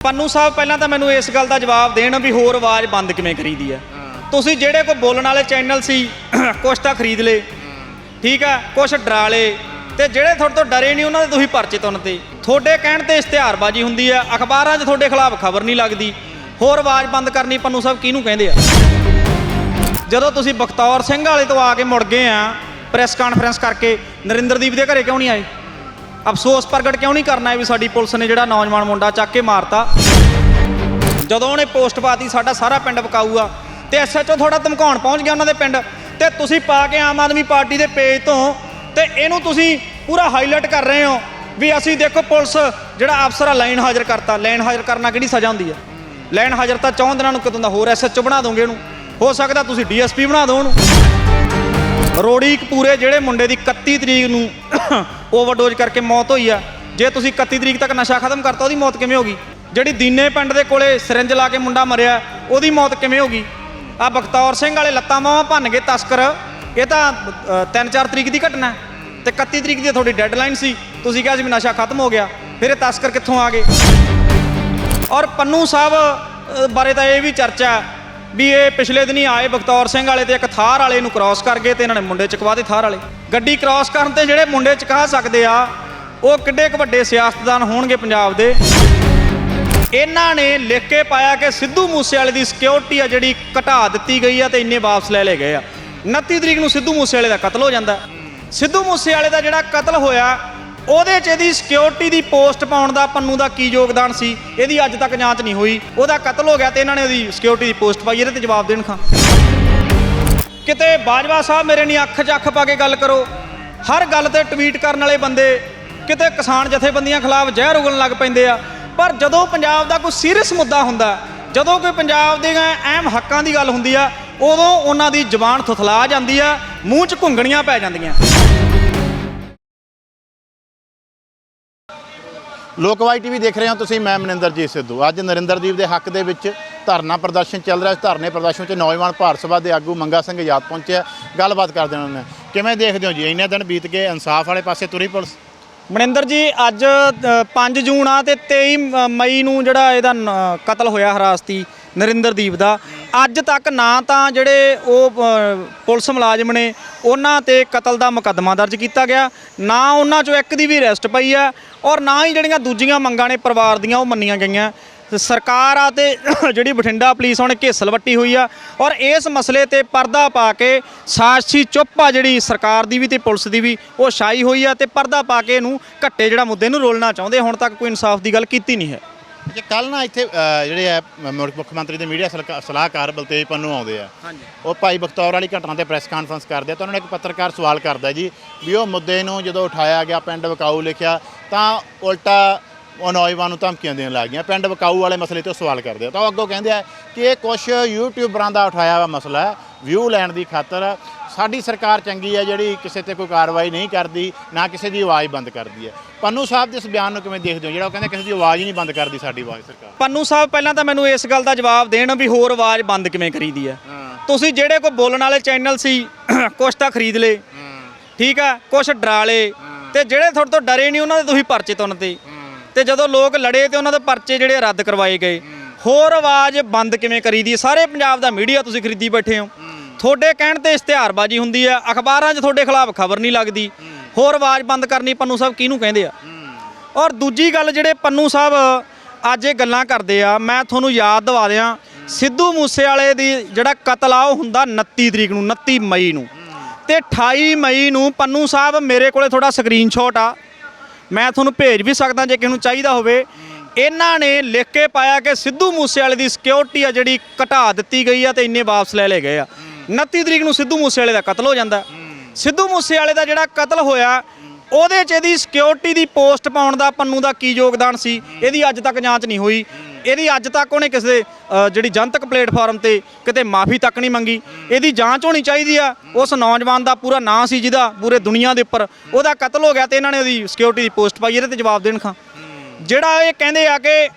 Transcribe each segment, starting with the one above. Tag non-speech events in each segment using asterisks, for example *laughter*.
ਪੰਨੂ ਸਾਹਿਬ ਪਹਿਲਾਂ ਤਾਂ ਮੈਨੂੰ ਇਸ ਗੱਲ ਦਾ ਜਵਾਬ ਦੇਣ ਵੀ ਹੋਰ ਆਵਾਜ਼ ਬੰਦ ਕਿਵੇਂ ਕਰੀਦੀ ਹੈ। ਤੁਸੀਂ ਜਿਹੜੇ ਕੋਈ ਬੋਲਣ ਵਾਲੇ ਚੈਨਲ ਸੀ ਕੁਛ ਤਾਂ ਖਰੀਦ ਲਏ। ਠੀਕ ਹੈ ਕੁਛ ਡਰਾ ਲਏ। ਤੇ ਜਿਹੜੇ ਤੁਹਾਡੇ ਤੋਂ ਡਰੇ ਨਹੀਂ ਉਹਨਾਂ ਦੇ ਤੁਸੀਂ ਪਰਚੇ ਤੁੰਨ ਤੇ। ਤੁਹਾਡੇ ਕਹਿਣ ਤੇ ਇਸ਼ਤਿਹਾਰਬਾਜ਼ੀ ਹੁੰਦੀ ਹੈ। ਅਖਬਾਰਾਂ 'ਚ ਤੁਹਾਡੇ ਖਿਲਾਫ ਖਬਰ ਨਹੀਂ ਲੱਗਦੀ। ਹੋਰ ਆਵਾਜ਼ ਬੰਦ ਕਰਨੀ ਪੰਨੂ ਸਾਹਿਬ ਕਿਹਨੂੰ ਕਹਿੰਦੇ ਆ? ਜਦੋਂ ਤੁਸੀਂ ਬਖਤੌਰ ਸਿੰਘ ਵਾਲੇ ਤੋਂ ਆ ਕੇ ਮੁੜ ਗਏ ਆ ਪ੍ਰੈਸ ਕਾਨਫਰੰਸ ਕਰਕੇ ਨਰਿੰਦਰਦੀਪ ਦੇ ਘਰੇ ਕਿਉਂ ਨਹੀਂ ਆਏ? ਅਫਸੋਸ ਪ੍ਰਗਟ ਕਿਉਂ ਨਹੀਂ ਕਰਨਾ ਵੀ ਸਾਡੀ ਪੁਲਿਸ ਨੇ ਜਿਹੜਾ ਨੌਜਵਾਨ ਮੁੰਡਾ ਚੱਕ ਕੇ ਮਾਰਤਾ? ਜਦੋਂ ਉਹਨੇ ਪੋਸਟ ਪਾਤੀ, ਸਾਡਾ ਸਾਰਾ ਪਿੰਡ ਵਕਾਊ ਆ ਤੇ ਐਸਐਚਓ ਥੋੜਾ ਧਮਕਾਉਣ ਪਹੁੰਚ ਗਿਆ ਉਹਨਾਂ ਦੇ ਪਿੰਡ। ਤੇ ਤੁਸੀਂ ਪਾ ਕੇ ਆਮ ਆਦਮੀ ਪਾਰਟੀ ਦੇ ਪੇਜ ਤੋਂ ਤੇ ਇਹਨੂੰ ਤੁਸੀਂ ਪੂਰਾ ਹਾਈਲਾਈਟ ਕਰ ਰਹੇ ਹੋ ਵੀ ਅਸੀਂ ਦੇਖੋ ਪੁਲਿਸ ਜਿਹੜਾ ਅਫਸਰ ਆ, ਲਾਈਨ ਹਾਜ਼ਰ ਕਰਤਾ। ਲਾਈਨ ਹਾਜ਼ਰ ਕਰਨਾ ਕਿਹੜੀ ਸਜ਼ਾ ਹੁੰਦੀ ਹੈ? ਲਾਈਨ ਹਾਜ਼ਰ ਤਾਂ ਚੌਂ ਦਿਨਾਂ ਨੂੰ ਕਿਦੋਂ ਦਾ ਹੋਰ ਐਸਐਚਓ ਬਣਾ ਦੋਗੇ ਇਹਨੂੰ? ਹੋ ਸਕਦਾ ਤੁਸੀਂ ਡੀਐਸਪੀ ਬਣਾ ਦਿਓ ਉਹਨੂੰ। ਰੋੜੀ ਕਪੂਰੇ ਜਿਹੜੇ ਮੁੰਡੇ ਦੀ 31 ਤਰੀਕ ਨੂੰ ਓਵਰਡੋਜ਼ ਕਰਕੇ ਮੌਤ ਹੋਈ ਆ। ਜੇ ਤੁਸੀਂ 31 ਤਰੀਕ ਤੱਕ ਨਸ਼ਾ ਖਤਮ ਕਰਤਾ, ਉਹਦੀ ਮੌਤ ਕਿਵੇਂ ਹੋਗੀ? ਜਿਹੜੀ ਦੀਨੇ ਪਿੰਡ ਦੇ ਕੋਲੇ ਸਿਰੰਜ ਲਾ ਕੇ ਮੁੰਡਾ ਮਰਿਆ, ਉਹਦੀ ਮੌਤ ਕਿਵੇਂ ਹੋਗੀ? ਆ ਬਖਤੌਰ ਸਿੰਘ ਵਾਲੇ ਲੱਤਾਂ ਮਾਵਾਂ ਭੰਨ ਗਏ ਤਸਕਰ, ਇਹ ਤਾਂ 3-4 ਤਰੀਕ ਦੀ ਘਟਨਾ ਹੈ। ਤੇ 31 ਤਰੀਕ ਦੀ ਤੁਹਾਡੀ ਡੈਡਲਾਈਨ ਸੀ, ਤੁਸੀਂ ਕਿਹਾ ਸੀ ਵੀ ਨਸ਼ਾ ਖਤਮ ਹੋ ਗਿਆ। ਫਿਰ ਇਹ ਤਸਕਰ ਕਿੱਥੋਂ ਆ ਗਏ? ਔਰ ਪੰਨੂ ਸਾਹਿਬ ਬਾਰੇ ਤਾਂ ਇਹ ਵੀ ਚਰਚਾ ਵੀ ਇਹ ਪਿਛਲੇ ਦਿਨੀ ਆਏ ਬਖਤੌਰ ਸਿੰਘ ਵਾਲੇ ਤੇ ਇੱਕ ਥਾਰ ਵਾਲੇ ਨੂੰ ਕ੍ਰਾਸ ਕਰ ਗਏ ਤੇ ਇਹਨਾਂ ਨੇ ਮੁੰਡੇ ਚਕਵਾ ਦੇ ਥਾਰ ਵਾਲੇ। ਗੱਡੀ ਕ੍ਰਾਸ ਕਰਨ ਤੇ ਜਿਹੜੇ ਮੁੰਡੇ ਚਕਾ ਸਕਦੇ ਆ, ਉਹ ਕਿੱਡੇ ਕੁ ਵੱਡੇ ਸਿਆਸਤਦਾਨ ਹੋਣਗੇ ਪੰਜਾਬ ਦੇ। ਇਹਨਾਂ ਨੇ ਲਿਖ ਕੇ ਪਾਇਆ ਕਿ ਸਿੱਧੂ ਮੂਸੇਵਾਲੇ ਦੀ ਸਿਕਿਉਰਿਟੀ ਆ ਜਿਹੜੀ ਘਟਾ ਦਿੱਤੀ ਗਈ ਆ ਤੇ ਇੰਨੇ ਵਾਪਸ ਲੈ ਲਏ ਗਏ ਆ। 29 ਤਰੀਕ ਨੂੰ ਸਿੱਧੂ ਮੂਸੇਵਾਲੇ ਦਾ ਕਤਲ ਹੋ ਜਾਂਦਾ। ਸਿੱਧੂ ਮੂਸੇਵਾਲੇ ਦਾ ਜਿਹੜਾ ਕਤਲ ਹੋਇਆ ਉਹਦੇ 'ਚ ਇਹਦੀ ਸਿਕਿਉਰਿਟੀ ਦੀ ਪੋਸਟ ਪਾਉਣ ਦਾ ਪੰਨੂ ਦਾ ਕੀ ਯੋਗਦਾਨ ਸੀ? ਇਹਦੀ ਅੱਜ ਤੱਕ ਜਾਂਚ ਨਹੀਂ ਹੋਈ। ਉਹਦਾ ਕਤਲ ਹੋ ਗਿਆ ਤੇ ਇਹਨਾਂ ਨੇ ਉਹਦੀ ਸਿਕਿਉਰਿਟੀ ਦੀ ਪੋਸਟ ਪਾਈ, ਇਹਦੇ ਤੇ ਜਵਾਬ ਦੇਣ ਖਾਂ। ਕਿਤੇ ਬਾਜਵਾ ਸਾਹਿਬ ਮੇਰੇ ਨਹੀਂ ਅੱਖ 'ਚ ਅੱਖ ਪਾ ਕੇ ਗੱਲ ਕਰੋ। ਹਰ ਗੱਲ ਤੇ ਟਵੀਟ ਕਰਨ ਵਾਲੇ ਬੰਦੇ ਕਿਤੇ ਕਿਸਾਨ ਜਥੇਬੰਦੀਆਂ ਖਿਲਾਫ ਜ਼ਹਿਰ ਉਗਲਣ ਲੱਗ ਪੈਂਦੇ ਆ। ਪਰ ਜਦੋਂ ਪੰਜਾਬ ਦਾ ਕੋਈ ਸੀਰੀਅਸ ਮੁੱਦਾ ਹੁੰਦਾ, ਜਦੋਂ ਕੋਈ ਪੰਜਾਬ ਦੇ ਅਹਿਮ ਹੱਕਾਂ ਦੀ ਗੱਲ ਹੁੰਦੀ ਆ, ਉਦੋਂ ਉਹਨਾਂ ਦੀ ਜ਼ੁਬਾਨ ਥੁਥਲਾ ਜਾਂਦੀ ਆ, ਮੂੰਹ 'ਚ ਘੁੰਗਣੀਆਂ ਪੈ ਜਾਂਦੀਆਂ। ਲੋਕਵਾਈ ਟੀਵੀ ਦੇਖ ਰਹੇ ਹੋ ਤੁਸੀਂ ਮੈਂ ਮਨਿੰਦਰਜੀਤ ਸਿੱਧੂ। ਅੱਜ ਨਰਿੰਦਰਦੀਪ ਦੇ ਹੱਕ ਦੇ ਵਿੱਚ ਧਰਨਾ ਪ੍ਰਦਰਸ਼ਨ ਚੱਲ ਰਿਹਾ। ਇਸ ਧਰਨੇ ਪ੍ਰਦਰਸ਼ਨ 'ਚ ਨੌਜਵਾਨ ਭਾਰਤ ਸਭਾ ਦੇ ਆਗੂ ਮੰਗਾ ਸਿੰਘ ਆਜ਼ਾਦ ਪਹੁੰਚਿਆ ਗੱਲਬਾਤ ਕਰਦੇ ਉਹਨਾਂ ਨੇ ਕਿਵੇਂ ਦੇਖਦੇ ਹੋ ਜੀ? ਇੰਨੇ ਦਿਨ ਬੀਤ ਗਏ ਇਨਸਾਫ ਵਾਲੇ ਪਾਸੇ ਤੁਰੀ ਪੁਲਿਸ? ਮਨਿੰਦਰ ਜੀ ਅੱਜ ਅ, 5 ਜੂਨ ਆ ਤੇ 23 ਮਈ ਨੂੰ ਜਿਹੜਾ ਇਹਦਾ ਕਤਲ ਹੋਇਆ ਹਰਾਸਤੀ। ਨਰਿੰਦਰਦੀਪ ਦਾ। ਅੱਜ ਤੱਕ ਨਾ ਤਾਂ ਜਿਹੜੇ ਉਹ ਅ, ਪੁਲਿਸ ਮੁਲਾਜ਼ਮ ਨੇ ਉਹਨਾਂ ਤੇ ਕਤਲ ਦਾ ਮੁਕੱਦਮਾ ਦਰਜ ਕੀਤਾ ਗਿਆ। ਨਾ ਉਹਨਾਂ ਚੋਂ ਇੱਕ ਦੀ ਵੀ ਅਰੈਸਟ ਪਈ ਆ ਔਰ ਨਾ ਹੀ ਜਿਹੜੀਆਂ ਦੂਜੀਆਂ ਮੰਗਾਂ ਨੇ ਪਰਿਵਾਰ ਦੀਆਂ ਉਹ ਮੰਨੀਆਂ ਗਈਆਂ। ਤੇ ਸਰਕਾਰ ਆ ਤੇ *coughs* ਜਿਹੜੀ ਬਠਿੰਡਾ ਪੁਲਿਸ ਉਹਨੇ ਘੇਸਲ ਵੱਟੀ ਹੋਈ ਆ ਔਰ ਇਸ ਮਸਲੇ ਤੇ ਪਰਦਾ ਪਾ ਕੇ ਸਾਸ਼ੀ ਚੁੱਪ ਆ ਜਿਹੜੀ ਸਰਕਾਰ ਦੀ ਵੀ ਤੇ ਪੁਲਿਸ ਦੀ ਵੀ ਉਹ ਛਾਈ ਹੋਈ ਆ ਤੇ ਪਰਦਾ ਪਾ ਕੇ ਇਹਨੂੰ ਘੱਟੇ ਜਿਹੜਾ ਮੁੱਦੇ ਨੂੰ ਰੋਲਣਾ ਚਾਹੁੰਦੇ ਹੁਣ ਤੱਕ ਕੋਈ ਇਨਸਾਫ ਦੀ ਗੱਲ ਕੀਤੀ ਨਹੀਂ ਹੈ। ਜੇ ਕੱਲ ਨਾ ਇੱਥੇ ਅ, ਜਿਹੜੇ ਆ ਮ- ਮੁੱਖ ਮੰਤਰੀ ਦੇ ਮੀਡੀਆ ਸਲਾਹਕਾਰ ਬਲਤੇਜ ਪੰਨੂ ਆਉਂਦੇ ਆ। ਹਾਂਜੀ। ਉਹ ਭਾਈ ਬਖਤੌਰ ਵਾਲੀ ਘਟਨਾ ਤੇ ਪ੍ਰੈਸ ਕਾਨਫਰੰਸ ਕਰਦੇ ਆ ਤਾਂ ਉਹਨਾਂ ਨੇ ਇੱਕ ਪੱਤਰਕਾਰ ਸਵਾਲ ਕਰਦਾ ਜੀ ਵੀ ਉਹ ਮੁੱਦੇ ਨੂੰ ਜਦੋਂ ਉਠਾਇਆ ਗਿਆ ਪਿੰਡ ਵਕਾਊ ਲਿਖਿਆ ਤਾਂ ਉਲਟਾ ਉਹ ਨੌਜਵਾਨ ਨੂੰ ਧਮਕੀਆਂ ਦੇਣ ਲੱਗ ਗਿਆ ਪਿੰਡ ਵਕਾਊ ਵਾਲੇ ਮਸਲੇ ਤੋਂ ਸਵਾਲ ਕਰਦੇ ਆ। ਤਾਂ ਉਹ ਅੱਗੋਂ ਕਹਿੰਦੇ ਆ ਕਿ ਇਹ ਕੁਝ ਯੂਟਿਊਬਰਾਂ ਦਾ ਉਠਾਇਆ ਹੋਇਆ ਮਸਲਾ ਹੈ। ਵਿਊ ਲੈਣ ਦੀ ਖਾਤਰ ਸਾਡੀ ਸਰਕਾਰ ਚੰਗੀ ਹੈ ਜਿਹੜੀ ਕਿਸੇ ਤੇ ਕੋਈ ਕਾਰਵਾਈ ਨਹੀਂ ਕਰਦੀ ਨਾ ਕਿਸੇ ਦੀ ਆਵਾਜ਼ ਬੰਦ ਕਰਦੀ ਹੈ। ਪੰਨੂ ਸਾਹਿਬ ਦੇ ਇਸ ਬਿਆਨ ਨੂੰ ਕਿਵੇਂ ਦੇਖਦੇ ਹੋ? ਜਿਹੜਾ ਉਹ ਕਹਿੰਦੇ ਕਿਸੇ ਦੀ ਆਵਾਜ਼ ਹੀ ਨਹੀਂ ਬੰਦ ਕਰਦੀ ਸਾਡੀ ਆਵਾਜ਼ ਸਰਕਾਰ। ਪੰਨੂ ਸਾਹਿਬ ਪਹਿਲਾਂ ਤਾਂ ਮੈਨੂੰ ਇਸ ਗੱਲ ਦਾ ਜਵਾਬ ਦੇਣ ਵੀ ਹੋਰ ਆਵਾਜ਼ ਬੰਦ ਕਿਵੇਂ ਕਰੀਦੀ ਹੈ। ਤੁਸੀਂ ਜਿਹੜੇ ਕੋਈ ਬੋਲਣ ਵਾਲੇ ਚੈਨਲ ਸੀ ਕੁਛ ਤਾਂ ਖਰੀਦ ਲਏ। ਠੀਕ ਆ? ਕੁਛ ਡਰਾ ਲਏ। ਤੇ ਜਿਹੜੇ ਤੁਹਾਡੇ ਤੋਂ ਡਰੇ ਨਹੀਂ ਉਹਨਾਂ ਦੇ ਤੁਸੀਂ ਪਰਚੇ ਤੁੰਨ ਤੇ ਜਦੋਂ ਲੋਕ ਲੜੇ ਤੇ ਉਹਨਾਂ ਦੇ ਪਰਚੇ ਜਿਹੜੇ ਰੱਦ ਕਰਵਾਏ ਗਏ। ਹੋਰ ਆਵਾਜ਼ ਬੰਦ ਕਿਵੇਂ ਕਰੀ ਦੀ? ਸਾਰੇ ਪੰਜਾਬ ਦਾ ਮੀਡੀਆ ਤੁਸੀਂ ਖਰੀਦੀ ਬੈਠੇ ਹੋ। ਤੁਹਾਡੇ ਕਹਿਣ ਤੇ ਇਸ਼ਤਿਹਾਰਬਾਜ਼ੀ ਹੁੰਦੀ ਆ, ਅਖਬਾਰਾਂ 'ਚ ਤੁਹਾਡੇ ਖਿਲਾਫ ਖਬਰ ਨਹੀਂ ਲੱਗਦੀ। ਹੋਰ ਆਵਾਜ਼ ਬੰਦ ਕਰਨੀ ਪੰਨੂ ਸਾਹਿਬ ਕਿਹਨੂੰ ਕਹਿੰਦੇ ਆ? ਔਰ ਦੂਜੀ ਗੱਲ ਜਿਹੜੇ ਪੰਨੂ ਸਾਹਿਬ ਅੱਜ ਇਹ ਗੱਲਾਂ ਕਰਦੇ ਆ, ਮੈਂ ਤੁਹਾਨੂੰ ਯਾਦ ਦਿਵਾ ਦਿਆਂ, ਸਿੱਧੂ ਮੂਸੇਵਾਲੇ ਦੀ ਜਿਹੜਾ ਕਤਲ ਆ, ਉਹ ਹੁੰਦਾ 29 ਤਰੀਕ ਨੂੰ 29 ਮਈ ਨੂੰ। ਤੇ 28 ਮਈ ਨੂੰ ਪੰਨੂ ਸਾਹਿਬ ਮੇਰੇ ਕੋਲੇ ਥੋੜਾ ਸਕਰੀਨਸ਼ਾਟ ਆ। ਮੈਂ ਤੁਹਾਨੂੰ ਭੇਜ ਵੀ ਸਕਦਾ ਜੇ ਕਿਸੇ ਨੂੰ ਚਾਹੀਦਾ ਹੋਵੇ। ਇਹਨਾਂ ਨੇ ਲਿਖ ਕੇ ਪਾਇਆ ਕਿ ਸਿੱਧੂ ਮੂਸੇਵਾਲੇ ਦੀ ਸਿਕਿਉਰਿਟੀ ਆ ਜਿਹੜੀ ਘਟਾ ਦਿੱਤੀ ਗਈ ਆ ਤੇ ਇੰਨੇ ਵਾਪਸ ਲੈ ਲਏ ਗਏ ਆ। 29 ਤਰੀਕ ਨੂੰ ਸਿੱਧੂ ਮੂਸੇਵਾਲੇ ਦਾ ਕਤਲ ਹੋ ਜਾਂਦਾ। ਸਿੱਧੂ ਮੂਸੇਵਾਲੇ ਦਾ ਜਿਹੜਾ ਕਤਲ ਹੋਇਆ, ਉਹਦੇ 'ਚ ਇਹਦੀ ਸਿਕਿਉਰਿਟੀ ਦੀ ਪੋਸਟ ਪਾਉਣ ਦਾ ਪੰਨੂ ਦਾ ਕੀ ਯੋਗਦਾਨ ਸੀ? ਇਹਦੀ ਅੱਜ ਤੱਕ ਜਾਂਚ ਨਹੀਂ ਹੋਈ। ਇਹਦੀ ਅੱਜ ਤੱਕ ਉਹਨੇ ਕਿਸੇ ਅ, ਜਿਹੜੀ ਜਨਤਕ ਪਲੇਟਫਾਰਮ ਤੇ ਕਿਤੇ ਮਾਫੀ ਤੱਕ ਨਹੀਂ ਮੰਗੀ। ਇਹਦੀ ਜਾਂਚ ਹੋਣੀ ਚਾਹੀਦੀ ਆ। ਉਸ ਨੌਜਵਾਨ ਦਾ ਪੂਰਾ ਨਾਂ ਸੀ ਜਿਹਦਾ ਪੂਰੇ ਦੁਨੀਆ ਦੇ ਉੱਪਰ। ਉਹਦਾ ਕਤਲ ਹੋ ਗਿਆ ਤੇ ਇਹਨਾਂ ਨੇ ਉਹਦੀ ਸਿਕਿਉਰਿਟੀ ਦੀ ਪੋਸਟ ਪਾਈ ਇਹਦੇ ਤੇ ਜਵਾਬ ਦੇਣ ਖਾਂ। ਜਿਹੜਾ ਇਹ ਕਹਿੰਦੇ ਆ ਕਿ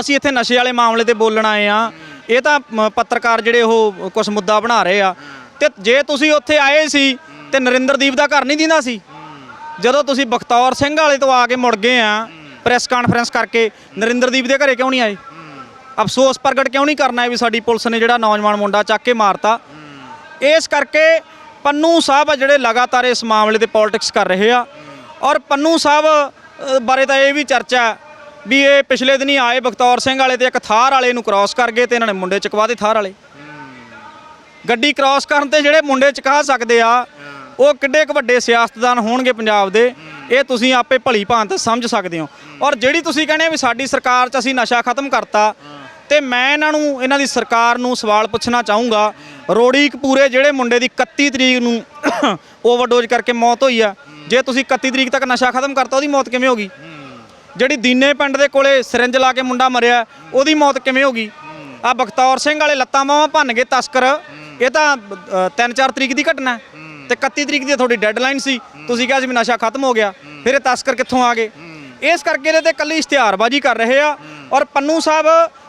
ਅਸੀਂ ਇੱਥੇ ਨਸ਼ੇ ਵਾਲੇ ਮਾਮਲੇ ਤੇ ਬੋਲਣ ਆਏ ਆ ਇਹ ਤਾਂ ਮ, ਪੱਤਰਕਾਰ ਜਿਹੜੇ ਉਹ ਕੁਝ ਮੁੱਦਾ ਬਣਾ ਰਹੇ ਆ। ਤੇ ਜੇ ਤੁਸੀਂ ਉੱਥੇ ਆਏ ਸੀ ਤੇ ਨਰਿੰਦਰਦੀਪ ਦਾ ਘਰ ਨਹੀਂ ਦਿੰਦਾ ਸੀ। ਜਦੋਂ ਤੁਸੀਂ ਬਖਤੌਰ ਸਿੰਘ ਵਾਲੇ ਤੋਂ ਆ ਕੇ ਮੁੜ ਗਏ ਆ ਪ੍ਰੈਸ ਕਾਨਫਰੰਸ ਕਰਕੇ ਨਰਿੰਦਰਦੀਪ ਦੇ ਘਰੇ ਕਿਉਂ ਨਹੀਂ ਆਏ? ਅਫਸੋਸ ਪ੍ਰਗਟ ਕਿਉਂ ਨਹੀਂ ਕਰਨਾ ਹੈ ਵੀ ਸਾਡੀ ਪੁਲਿਸ ਨੇ ਜਿਹੜਾ ਨੌਜਵਾਨ ਮੁੰਡਾ ਚੱਕ ਕੇ ਮਾਰਤਾ। ਇਸ ਕਰਕੇ ਪੰਨੂ ਸਾਹਿਬ ਆ ਜਿਹੜੇ ਲਗਾਤਾਰ ਇਸ ਮਾਮਲੇ ਤੇ ਪੋਲਿਟਿਕਸ ਕਰ ਰਹੇ ਆ। ਔਰ ਪੰਨੂ ਸਾਹਿਬ ਬਾਰੇ ਤਾਂ ਇਹ ਵੀ ਚਰਚਾ ਵੀ ਇਹ ਪਿਛਲੇ ਦਿਨੀ ਆਏ ਬਖਤੌਰ ਸਿੰਘ ਵਾਲੇ ਤੇ ਇੱਕ ਥਾਰ ਵਾਲੇ ਨੂੰ ਕ੍ਰਾਸ ਕਰ ਗਏ ਤੇ ਇਹਨਾਂ ਨੇ ਮੁੰਡੇ ਚਕਵਾ ਦੇ ਥਾਰ ਵਾਲੇ। ਗੱਡੀ ਕ੍ਰਾਸ ਕਰਨ ਤੇ ਜਿਹੜੇ ਮੁੰਡੇ ਚਕਾ ਸਕਦੇ ਆ, ਉਹ ਕਿੱਡੇ ਕੁ ਵੱਡੇ ਸਿਆਸਤਦਾਨ ਹੋਣਗੇ ਪੰਜਾਬ ਦੇ? ਇਹ ਤੁਸੀਂ ਆਪੇ ਭਲੀ ਭਾਂਤ ਸਮਝ ਸਕਦੇ ਹੋ। ਔਰ ਜਿਹੜੀ ਤੁਸੀਂ ਕਹਿੰਦੇ ਵੀ ਸਾਡੀ ਸਰਕਾਰ 'ਚ ਅਸੀਂ ਨਸ਼ਾ ਖਤਮ ਕਰਤਾ, ਤੇ ਮੈਂ ਇਹਨਾਂ ਨੂੰ, ਇਹਨਾਂ ਦੀ ਸਰਕਾਰ ਨੂੰ ਸਵਾਲ ਪੁੱਛਣਾ ਚਾਹੂੰਗਾ, ਰੋੜੀ ਕਪੂਰੇ ਜਿਹੜੇ ਮੁੰਡੇ ਦੀ 31 ਤਰੀਕ ਨੂੰ *coughs* ਓਵਰਡੋਜ਼ ਕਰਕੇ ਮੌਤ ਹੋਈ ਆ, ਜੇ ਤੁਸੀਂ 31 ਤਰੀਕ ਤੱਕ ਨਸ਼ਾ ਖਤਮ ਕਰਤਾ, ਉਹਦੀ ਮੌਤ ਕਿਵੇਂ ਹੋ ਗਈ? ਜਿਹੜੀ ਦੀਨੇ ਪਿੰਡ ਦੇ ਕੋਲੇ ਸਿਰੰਜ ਲਾ ਕੇ ਮੁੰਡਾ ਮਰਿਆ, ਉਹਦੀ ਮੌਤ ਕਿਵੇਂ ਹੋ ਗਈ? ਆ ਬਖਤੌਰ ਸਿੰਘ ਵਾਲੇ ਲੱਤਾਂ ਬਾਹਾਂ ਭੰਨ ਗਏ ਤਸਕਰ, ਇਹ ਤਾਂ 3-4 ਤਰੀਕ ਦੀ ਘਟਨਾ ਹੈ। ਤੇ 31 ਤਰੀਕ ਦੀ ਤੁਹਾਡੀ ਡੈਡਲਾਈਨ ਸੀ। ਤੁਸੀਂ ਕਿਹਾ ਸੀ ਵੀ ਨਸ਼ਾ ਖਤਮ ਹੋ ਗਿਆ। ਫਿਰ ਇਹ ਤਸਕਰ ਕਿੱਥੋਂ ਆ ਗਏ? ਇਸ ਕਰਕੇ ਇਹਦੇ ਤੇ ਕੱਲੀ ਇਸ਼ਤਿਹਾਰਬਾਜ਼ੀ ਕਰ ਰਹੇ ਆ। ਔਰ ਪੰਨੂ ਸਾਹਿਬ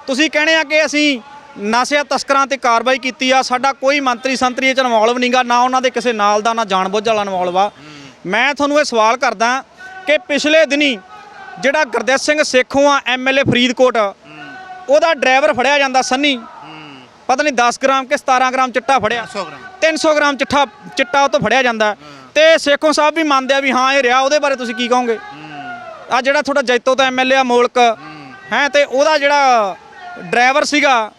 ਤੁਸੀਂ ਕਹਿੰਦੇ ਆ ਕਿ ਅਸੀਂ ਨਸ਼ਿਆਂ ਤਸਕਰਾਂ ਤੇ ਕਾਰਵਾਈ ਕੀਤੀ ਆ। ਸਾਡਾ ਕੋਈ ਮੰਤਰੀ ਸੰਤਰੀ ਇਹ ਚ ਇਨਵੋਲਵ ਨਹੀਂਗਾ ਨਾ ਉਹਨਾਂ ਦੇ ਕਿਸੇ ਨਾਲ ਦਾ ਨਾ ਜਾਣਬੁੱਝ ਵਾਲਾ ਇਨਵੋਲਵ ਆ। ਮੈਂ ਤੁਹਾਨੂੰ ਇਹ ਸਵਾਲ ਕਰਦਾ ਕਿ ਪਿਛਲੇ ਦਿਨੀ ਜਿਹੜਾ ਗੁਰਦੇਵ ਸਿੰਘ ਸੇਖੋਂ ਆ ਐਮਐਲਏ ਫਰੀਦਕੋਟ ਉਹਦਾ ਡਰਾਈਵਰ ਫੜਿਆ ਜਾਂਦਾ ਸੰਨੀ। ਪਤਾ ਨਹੀਂ 10 ਗ੍ਰਾਮ ਕਿ 17 ਗ੍ਰਾਮ ਚਿੱਟਾ ਫੜਿਆ। 100 ਗ੍ਰਾਮ। 300 ਗ੍ਰਾਮ ਚਿੱਟਾ ਚਿੱਟਾ ਉਹ ਤੋਂ ਫੜਿਆ ਜਾਂਦਾ। ਤੇ ਸੇਖੋਂ ਸਾਹਿਬ ਵੀ ਮੰਨਦੇ ਆ ਵੀ ਹਾਂ ਇਹ ਰਿਹਾ ਉਹਦੇ ਬਾਰੇ ਤੁਸੀਂ ਕੀ ਕਹੋਗੇ? ਆ ਜਿਹੜਾ ਤੁਹਾਡਾ ਜੈਤੋ ਦਾ ਐਮਐਲਏ ਆ ਮੋਲਕ ਹੈ। ਤੇ ਉਹਦਾ ਜਿਹੜਾ ਡਰਾਈਵਰ ਸੀਗਾ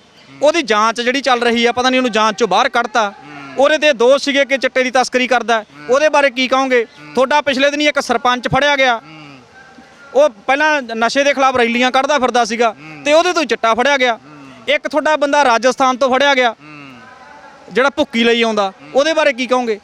ਉਹਦੀ ਜਾਂਚ ਜਿਹੜੀ ਚੱਲ ਰਹੀ ਆ ਪਤਾ ਨਹੀਂ ਉਹਨੂੰ ਜਾਂਚ ਚੋਂ ਬਾਹਰ ਕੱਢਤਾ। ਉਹਦੇ ਤੇ ਦੋਸ਼ ਸੀਗੇ ਕਿ ਚਿੱਟੇ ਦੀ ਤਸਕਰੀ ਕਰਦਾ। ਉਹਦੇ ਬਾਰੇ ਕੀ ਕਹੋਗੇ? ਤੁਹਾਡਾ ਪਿਛਲੇ ਦਿਨੀ ਇੱਕ ਸਰਪੰਚ ਫੜਿਆ ਗਿਆ। ਉਹ ਪਹਿਲਾਂ ਨਸ਼ੇ ਦੇ ਖਿਲਾਫ ਰੈਲੀਆਂ ਕੱਢਦਾ ਫਿਰਦਾ ਸੀਗਾ। ਤੇ ਉਹਦੇ ਤੋਂ ਚਿੱਟਾ ਫੜਿਆ ਗਿਆ। ਇੱਕ ਤੁਹਾਡਾ ਬੰਦਾ ਰਾਜਸਥਾਨ ਤੋਂ ਫੜਿਆ ਗਿਆ, ਜਿਹੜਾ ਭੁੱਕੀ ਲਈ ਆਉਂਦਾ, ਉਹਦੇ ਬਾਰੇ ਕੀ ਕਹੋਗੇ?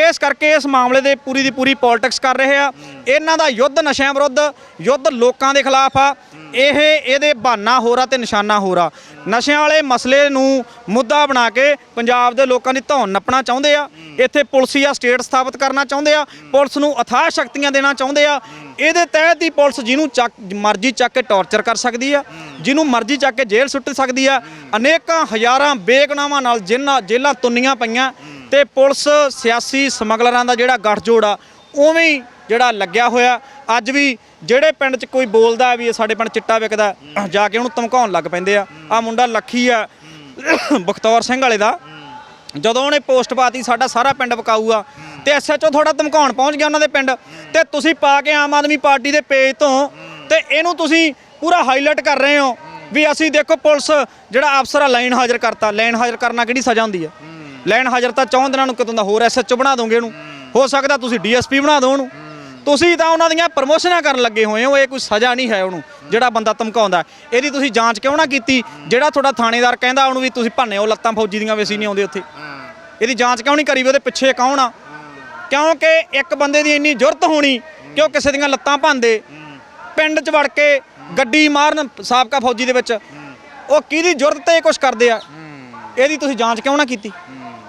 ਇਸ ਕਰਕੇ ਇਸ ਮਾਮਲੇ ਦੇ ਪੂਰੀ ਦੀ ਪੂਰੀ ਪੋਲਿਟਿਕਸ ਕਰ ਰਹੇ ਆ। ਇਹਨਾਂ ਦਾ ਯੁੱਧ ਨਸ਼ਿਆਂ ਵਿਰੁੱਧ, ਯੁੱਧ ਲੋਕਾਂ ਦੇ ਖਿਲਾਫ ਆ। ਇਹ ਇਹਦੇ ਬਹਾਨਾ ਹੋ ਰਾ ਤੇ ਨਿਸ਼ਾਨਾ ਹੋ ਰਾ ਨਸ਼ਿਆਂ ਵਾਲੇ ਮਸਲੇ ਨੂੰ ਮੁੱਦਾ ਬਣਾ ਕੇ ਪੰਜਾਬ ਦੇ ਲੋਕਾਂ ਦੀ ਧੌਣ ਨੱਪਣਾ ਚਾਹੁੰਦੇ ਆ। ਇੱਥੇ ਪੁਲਿਸੀਆ ਸਟੇਟ ਸਥਾਪਿਤ ਕਰਨਾ ਚਾਹੁੰਦੇ ਆ, ਪੁਲਿਸ ਨੂੰ ਅਥਾਹ ਸ਼ਕਤੀਆਂ ਦੇਣਾ ਚਾਹੁੰਦੇ ਆ। ਇਹਦੇ ਤਹਿਤ ਹੀ ਪੁਲਿਸ ਜਿਹਨੂੰ ਚੱਕ, ਮਰਜ਼ੀ ਚੱਕ ਕੇ ਟੌਰਚਰ ਕਰ ਸਕਦੀ ਆ, ਜਿਹਨੂੰ ਮਰਜ਼ੀ ਚੱਕ ਕੇ ਜੇਲ੍ਹ ਸੁੱਟ ਸਕਦੀ ਆ। ਅਨੇਕਾਂ ਹਜ਼ਾਰਾਂ ਬੇਗੁਨਾਹਾਂ ਨਾਲ ਜਿਨ੍ਹਾਂ ਜੇਲ੍ਹਾਂ ਤੁੰਨੀਆਂ ਪਈਆਂ ਤੇ ਪੁਲਿਸ ਸਿਆਸੀ ਸਮਗਲਰਾਂ ਦਾ ਜਿਹੜਾ ਗੱਠਜੋੜ ਆ, ਉਵੇਂ ਹੀ ਜਿਹੜਾ ਲੱਗਿਆ ਹੋਇਆ। ਅੱਜ ਵੀ ਜਿਹੜੇ ਪਿੰਡ 'ਚ ਕੋਈ ਬੋਲਦਾ ਵੀ ਸਾਡੇ ਪਿੰਡ ਚਿੱਟਾ ਵਿਕਦਾ, ਜਾ ਕੇ ਉਹਨੂੰ ਧਮਕਾਉਣ ਲੱਗ ਪੈਂਦੇ ਆ। ਆ ਮੁੰਡਾ ਲੱਖੀ ਆ, ਬਖਤੌਰ ਸਿੰਘ ਵਾਲੇ ਦਾ। ਜਦੋਂ ਉਹਨੇ ਪੋਸਟ ਪਾਤੀ, ਸਾਡਾ ਸਾਰਾ ਪਿੰਡ ਵਿਕਾਊ ਆ ਤੇ ਐਸਐਚਓ ਥੋੜਾ ਧਮਕਾਉਣ ਪਹੁੰਚ ਗਿਆ ਉਹਨਾਂ ਦੇ ਪਿੰਡ। ਤੇ ਤੁਸੀਂ ਪਾ ਕੇ ਆਮ ਆਦਮੀ ਪਾਰਟੀ ਦੇ ਪੇਜ ਤੋਂ ਤੇ ਇਹਨੂੰ ਤੁਸੀਂ ਪੂਰਾ ਹਾਈਲਾਈਟ ਕਰ ਰਹੇ ਹੋ ਵੀ ਅਸੀਂ ਦੇਖੋ ਪੁਲਿਸ ਜਿਹੜਾ ਅਫਸਰ ਆ, ਲਾਈਨ ਹਾਜ਼ਰ ਕਰਤਾ। ਲਾਈਨ ਹਾਜ਼ਰ ਕਰਨਾ ਕਿਹੜੀ ਸਜ਼ਾ ਹੁੰਦੀ ਆ? ਲਾਈਨ ਹਾਜ਼ਰ ਤਾਂ ਚੌਂ ਦਿਨਾਂ ਨੂੰ ਕਿਤੋਂ ਦਾ ਹੋਰ ਐਸਐਚਓ ਬਣਾ ਦੋਗੇ ਇਹਨੂੰ ਹੋ ਸਕਦਾ ਤੁਸੀਂ ਡੀਐਸਪੀ ਬਣਾ ਦਿਓ ਉਹਨੂੰ। ਤੁਸੀਂ ਤਾਂ ਉਹਨਾਂ ਦੀਆਂ ਪ੍ਰਮੋਸ਼ਨਾਂ ਕਰਨ ਲੱਗੇ ਹੋਏ ਹੋ ਇਹ ਕੋਈ ਸਜ਼ਾ ਨਹੀਂ ਹੈ ਉਹਨੂੰ ਜਿਹੜਾ ਬੰਦਾ ਧਮਕਾਉਂਦਾ। ਇਹਦੀ ਤੁਸੀਂ ਜਾਂਚ ਕਿਉਂ ਨਾ ਕੀਤੀ? ਜਿਹੜਾ ਤੁਹਾਡਾ ਥਾਣੇਦਾਰ ਕਹਿੰਦਾ ਉਹਨੂੰ ਵੀ ਤੁਸੀਂ ਭੰਨੇ ਉਹ ਲੱਤਾਂ ਫੌਜੀ ਦੀਆਂ ਵੀ ਅਸੀਂ ਨਹੀਂ ਆਉਂਦੇ ਉੱਥੇ। ਇਹਦੀ ਜਾਂਚ ਕਿਉਂ ਨਹੀਂ ਕਰੀ ਵੀ ਉਹਦੇ ਪਿੱਛੇ ਕੌਣ ਆ? ਕਿਉਂਕਿ ਇੱਕ ਬੰਦੇ ਦੀ ਇੰਨੀ ਜ਼ੁਰਤ ਹੋਣੀ ਕਿ ਉਹ ਕਿਸੇ ਦੀਆਂ ਲੱਤਾਂ ਭੰਦੇ ਪਿੰਡ 'ਚ ਵੜ ਕੇ ਗੱਡੀ ਮਾਰਨ ਸਾਬਕਾ ਫੌਜੀ ਦੇ ਵਿੱਚ ਉਹ ਕਿਹਦੀ ਜ਼ੁਰਤ ਤੇ ਕੁਝ ਕਰਦੇ ਆ? ਇਹਦੀ ਤੁਸੀਂ ਜਾਂਚ ਕਿਉਂ ਨਾ ਕੀਤੀ?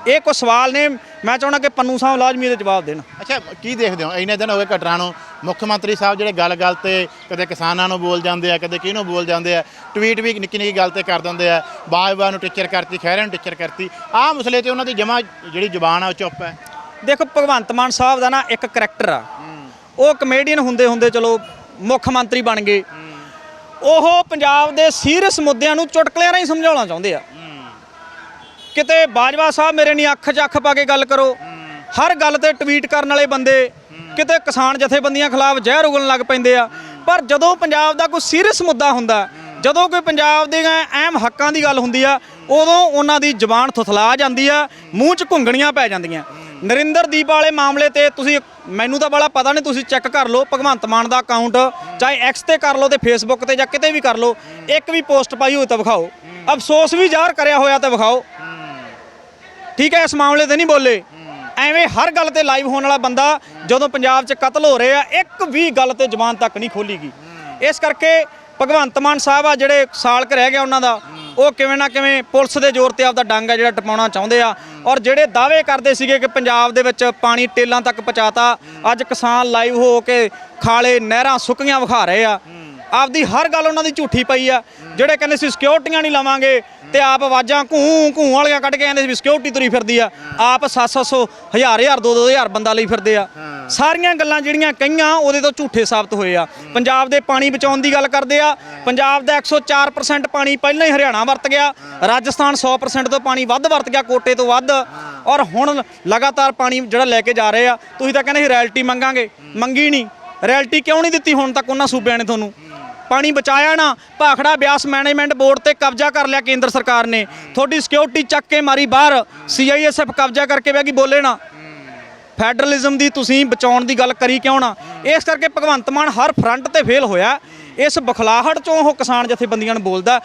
ਇਹ ਕੋਈ ਸਵਾਲ ਨੇ ਮੈਂ ਚਾਹਣਾ ਕਿ ਪੰਨੂ ਸਾਹਿਬ ਲਾਜ਼ਮੀ ਇਹਦੇ ਜਵਾਬ ਦੇਣ। ਅੱਛਾ ਕੀ ਦੇਖਦੇ ਹੋ? ਇੰਨੇ ਦਿਨ ਹੋ ਗਏ ਘਟਨਾ ਨੂੰ। ਮੁੱਖ ਮੰਤਰੀ ਸਾਹਿਬ ਜਿਹੜੇ ਗੱਲ-ਗੱਲ ਤੇ ਕਦੇ ਕਿਸਾਨਾਂ ਨੂੰ ਬੋਲ ਜਾਂਦੇ ਆ ਕਦੇ ਕਿਹਨੂੰ ਬੋਲ ਜਾਂਦੇ ਆ ਟਵੀਟ ਵੀ ਨਿੱਕੀ ਨਿੱਕੀ ਗੱਲ ਤੇ ਕਰ ਦਿੰਦੇ ਆ। ਬਾਜਵਾ ਨੂੰ ਟੀਚਰ ਕਰਤੀ ਖਹਿਰੇ ਨੂੰ ਟੀਚਰ ਕਰਤੀ। ਆਹ ਮਸਲੇ ਤੇ ਉਹਨਾਂ ਦੀ ਜਮਾ ਜਿਹੜੀ ਜ਼ੁਬਾਨ ਆ ਉਹ ਚੁੱਪ ਹੈ। ਦੇਖੋ ਭਗਵੰਤ ਮਾਨ ਸਾਹਿਬ ਦਾ ਨਾ ਇੱਕ ਕਰੈਕਟਰ ਆ। ਉਹ ਕਮੇਡੀਅਨ ਹੁੰਦੇ ਹੁੰਦੇ ਚਲੋ ਮੁੱਖ ਮੰਤਰੀ ਬਣ ਗਏ। ਉਹ ਪੰਜਾਬ ਦੇ ਸੀਰੀਅਸ ਮੁੱਦਿਆਂ ਨੂੰ ਚੁਟਕਲਿਆਂ ਰਾਹੀਂ ਸਮਝਾਉਣਾ ਚਾਹੁੰਦੇ ਆ। ਕਿਤੇ ਬਾਜਵਾ ਸਾਹਿਬ ਮੇਰੇ ਨਹੀਂ ਅੱਖ 'ਚ ਅੱਖ ਪਾ ਕੇ ਗੱਲ ਕਰੋ। ਹਰ ਗੱਲ ਤੇ ਟਵੀਟ ਕਰਨ ਵਾਲੇ ਬੰਦੇ, ਕਿਤੇ ਕਿਸਾਨ ਜਥੇਬੰਦੀਆਂ ਖਿਲਾਫ ਜ਼ਹਿਰ ਉਗਲਣ ਲੱਗ ਪੈਂਦੇ ਆ। ਪਰ ਜਦੋਂ ਪੰਜਾਬ ਦਾ ਕੋਈ ਸੀਰੀਅਸ ਮੁੱਦਾ ਹੁੰਦਾ, ਜਦੋਂ ਕੋਈ ਪੰਜਾਬ ਦੇ ਅਹਿਮ ਹੱਕਾਂ ਦੀ ਗੱਲ ਹੁੰਦੀ ਆ, ਉਦੋਂ ਉਹਨਾਂ ਦੀ ਜ਼ੁਬਾਨ ਥਥਲਾ ਜਾਂਦੀ ਆ, ਮੂੰਹ 'ਚ ਘੁੰਗਣੀਆਂ ਪੈ ਜਾਂਦੀਆਂ। ਨਰਿੰਦਰ ਦੀਪ ਵਾਲੇ ਮਾਮਲੇ ਤੇ ਤੁਸੀਂ, ਮੈਨੂੰ ਤਾਂ ਬੜਾ ਪਤਾ ਨਹੀਂ ਤੁਸੀਂ ਚੈੱਕ ਕਰ ਲਓ, ਭਗਵੰਤ ਮਾਨ ਦਾ ਅਕਾਊਂਟ ਚਾਹੇ ਐਕਸ ਤੇ ਕਰ ਲਓ ਤੇ ਫੇਸਬੁੱਕ ਤੇ ਜਾਂ ਕਿਤੇ ਵੀ ਕਰ ਲਓ, ਇੱਕ ਵੀ ਪੋਸਟ ਪਾਈ ਹੋਈ ਤਾਂ ਵਿਖਾਓ। ਅਫਸੋਸ ਵੀ ਜ਼ਾਹਰ ਕਰਿਆ ਹੋਇਆ ਤਾਂ ਵਿਖਾਓ। ਠੀਕ ਹੈ, ਇਸ ਮਾਮਲੇ ਤੇ ਨਹੀਂ ਬੋਲੇ। ਐਵੇਂ ਹਰ ਗੱਲ ਤੇ ਲਾਈਵ ਹੋਣ ਵਾਲਾ ਬੰਦਾ ਜਦੋਂ ਪੰਜਾਬ 'ਚ ਕਤਲ ਹੋ ਰਹੇ ਆ ਇੱਕ ਵੀ ਗੱਲ ਤੇ ਜ਼ਬਾਨ ਤੱਕ ਨਹੀਂ ਖੋਲੀਗੀ ਇਸ ਕਰਕੇ ਭਗਵੰਤ ਮਾਨ ਸਾਹਿਬ ਆ, ਜਿਹੜੇ ਸਾਲ ਕ ਰਹਿ ਗਿਆ ਉਹਨਾਂ ਦਾ, ਉਹ ਕਿਵੇਂ ਨਾ ਕਿਵੇਂ ਪੁਲਿਸ ਦੇ ਜ਼ੋਰ ਤੇ ਆਪਦਾ ਡੰਗ ਆ ਜਿਹੜਾ ਟਪਾਉਣਾ ਚਾਹੁੰਦੇ ਆ। ਔਰ ਜਿਹੜੇ ਦਾਅਵੇ ਕਰਦੇ ਸੀਗੇ ਕਿ ਪੰਜਾਬ ਦੇ ਵਿੱਚ ਪਾਣੀ ਟੇਲਾਂ ਤੱਕ ਪਹੁੰਚਾਤਾ, ਅੱਜ ਕਿਸਾਨ ਲਾਈਵ ਹੋ ਕੇ ਖਾਲੇ ਨਹਿਰਾਂ ਸੁੱਕੀਆਂ ਵਿਖਾ ਰਹੇ ਆ। ਆਪਦੀ ਹਰ ਗੱਲ ਉਹਨਾਂ ਦੀ ਝੂਠੀ ਪਈ ਆ, ਜਿਹੜੇ ਕਹਿੰਦੇ ਸੀ ਸਿਕਿਉਰਟੀਆਂ ਨਹੀਂ ਲਵਾਂਗੇ ਤੇ ਆਪ ਆਵਾਜ਼ਾਂ ਘੂੰ ਘੂੰ ਵਾਲੀਆਂ ਕੱਢ ਕੇ ਕਹਿੰਦੇ ਸੀ ਵੀ ਸਿਕਿਉਰਟੀ ਤੁਰੀ ਫਿਰਦੀ ਆ। ਆਪ 700 ਹਜ਼ਾਰ ਹਜ਼ਾਰ 2 2000 ਬੰਦਾ ਲਈ ਫਿਰਦੇ ਆ। ਸਾਰੀਆਂ ਗੱਲਾਂ ਜਿਹੜੀਆਂ ਕਹੀਆਂ ਉਹਦੇ ਤੋਂ ਝੂਠੇ ਸਾਬਤ ਹੋਏ ਆ। ਪੰਜਾਬ ਦੇ ਪਾਣੀ ਬਚਾਉਣ ਦੀ ਗੱਲ ਕਰਦੇ ਆ। ਪੰਜਾਬ ਦਾ 104% ਪਾਣੀ ਪਹਿਲਾਂ ਹੀ ਹਰਿਆਣਾ ਵਰਤ ਗਿਆ। ਰਾਜਸਥਾਨ 100% ਤੋਂ ਪਾਣੀ ਵੱਧ ਵਰਤ ਗਿਆ, ਕੋਟੇ ਤੋਂ ਵੱਧ। ਔਰ ਹੁਣ ਲਗਾਤਾਰ ਪਾਣੀ ਜਿਹੜਾ ਲੈ ਕੇ ਜਾ ਰਹੇ ਆ, ਤੁਸੀਂ ਤਾਂ ਕਹਿੰਦੇ ਸੀ ਰੈਲਿਟੀ ਮੰਗਾਂਗੇ। ਮੰਗੀ ਨਹੀਂ। ਰੈਲਿਟੀ ਕਿਉਂ ਨਹੀਂ ਦਿੱਤੀ ਹੁਣ ਤੱਕ ਉਹਨਾਂ ਸੂਬਿਆਂ ਨੇ ਤੁਹਾਨੂੰ? ਪਾਣੀ ਬਚਾਇਆ ਨਾ, ਭਾਖੜਾ ਬਿਆਸ ਮੈਨੇਜਮੈਂਟ ਬੋਰਡ ਤੇ ਕਬਜ਼ਾ ਕਰ ਲਿਆ ਕੇਂਦਰ ਸਰਕਾਰ ਨੇ। ਤੁਹਾਡੀ ਸਿਕਿਉਰਿਟੀ ਚੱਕ ਕੇ ਮਾਰੀ ਬਾਹਰ ਸੀਆਈਐਸਐਫ ਕਬਜ਼ਾ ਕਰਕੇ ਬਹਿ ਗਈ ਬੋਲੇ ਨਾ। ਫੈਡਰਲਿਜ਼ਮ ਦੀ ਤੁਸੀਂ ਬਚਾਉਣ ਦੀ ਗੱਲ ਕਰੀ ਕਿਉਂ ਨਾ? ਇਸ ਕਰਕੇ ਭਗਵੰਤ ਮਾਨ ਹਰ ਫਰੰਟ ਤੇ ਫੇਲ ਹੋਇਆ। ਇਸ ਬਖਲਾਹਟ ਚੋਂ ਉਹ ਕਿਸਾਨ ਜਥੇਬੰਦੀਆਂ ਨੂੰ ਬੋਲਦਾ।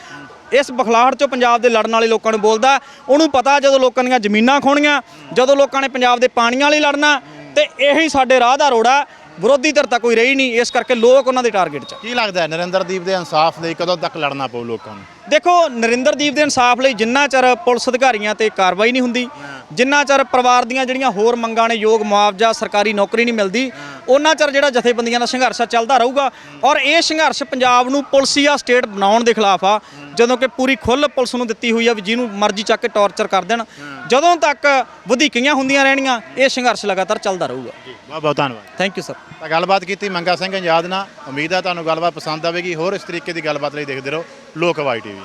ਇਸ ਬਖਲਾਹਟ ਚੋਂ ਪੰਜਾਬ ਦੇ ਲੜਨ ਵਾਲੇ ਲੋਕਾਂ ਨੂੰ ਬੋਲਦਾ। ਉਹਨੂੰ ਪਤਾ ਜਦੋਂ ਲੋਕਾਂ ਦੀਆਂ ਜ਼ਮੀਨਾਂ ਖੋਣੀਆਂ, ਜਦੋਂ ਲੋਕਾਂ ਨੇ ਪੰਜਾਬ ਦੇ ਪਾਣੀਆਂ ਲਈ ਲੜਨਾ, ਤੇ ਇਹੀ ਸਾਡੇ ਰਾਹ ਦਾ ਰੋੜਾ। ਵਿਰੋਧੀ ਧਿਰ ਤਾਂ ਕੋਈ ਰਹੀ ਨਹੀਂ ਇਸ ਕਰਕੇ ਲੋਕ ਉਹਨਾਂ ਦੇ ਟਾਰਗੇਟ 'ਚ ਆ। ਕੀ ਲੱਗਦਾ ਹੈ ਨਰਿੰਦਰਦੀਪ ਦੇ ਇਨਸਾਫ ਲਈ ਕਦੋਂ ਤੱਕ ਲੜਨਾ ਪਊ ਲੋਕਾਂ ਨੂੰ ਦੇਖੋ ਨਰਿੰਦਰਦੀਪ ਦੇ ਇਨਸਾਫ ਲਈ ਜਿੰਨਾ ਚਿਰ ਪੁਲਿਸ ਅਧਿਕਾਰੀਆਂ ਤੇ ਕਾਰਵਾਈ ਨਹੀਂ ਹੁੰਦੀ ਜਿੰਨਾ ਚਿਰ ਪਰਿਵਾਰ ਦੀਆਂ ਜਿਹੜੀਆਂ ਹੋਰ ਮੰਗਾਂ ਨੇ ਯੋਗ ਮੁਆਵਜ਼ਾ ਸਰਕਾਰੀ ਨੌਕਰੀ ਨਹੀਂ ਮਿਲਦੀ ਉਹਨਾਂ ਚਿਰ ਜਿਹੜਾ ਜਥੇਬੰਦੀਆਂ ਦਾ ਸੰਘਰਸ਼ ਆ ਚੱਲਦਾ ਰਹੂਗਾ। ਔਰ ਇਹ ਸੰਘਰਸ਼ ਪੰਜਾਬ ਨੂੰ ਪੁਲਸੀਆ ਸਟੇਟ ਬਣਾਉਣ ਦੇ ਖਿਲਾਫ ਆ। ਜਦੋਂ ਕਿ ਪੂਰੀ ਖੁੱਲ੍ਹ ਪੁਲਿਸ ਨੂੰ ਦਿੱਤੀ ਹੋਈ ਆ ਵੀ ਜਿਹਨੂੰ ਮਰਜ਼ੀ ਚੱਕ ਕੇ ਟੌਰਚਰ ਕਰ ਦੇਣ। ਜਦੋਂ ਤੱਕ ਵਧੀਕੀਆਂ ਹੁੰਦੀਆਂ ਰਹਿਣੀਆਂ ਇਹ ਸੰਘਰਸ਼ ਲਗਾਤਾਰ ਚੱਲਦਾ ਰਹੂਗਾ। ਬਹੁਤ ਬਹੁਤ ਧੰਨਵਾਦ। ਥੈਂਕ ਯੂ ਸਰ ਤਾਂ ਗੱਲਬਾਤ ਕੀਤੀ ਮੰਗਾ ਸਿੰਘ ਆਜ਼ਾਦ ਨਾਲ ਉਮੀਦ ਹੈ ਤੁਹਾਨੂੰ ਗੱਲਬਾਤ ਪਸੰਦ ਆਵੇਗੀ। ਹੋਰ ਇਸ ਤਰੀਕੇ ਦੀ ਗੱਲਬਾਤ ਲਈ ਦੇਖਦੇ ਰਹੋ ਲੋਕ ਆਵਾਜ਼ ਟੀਵੀ।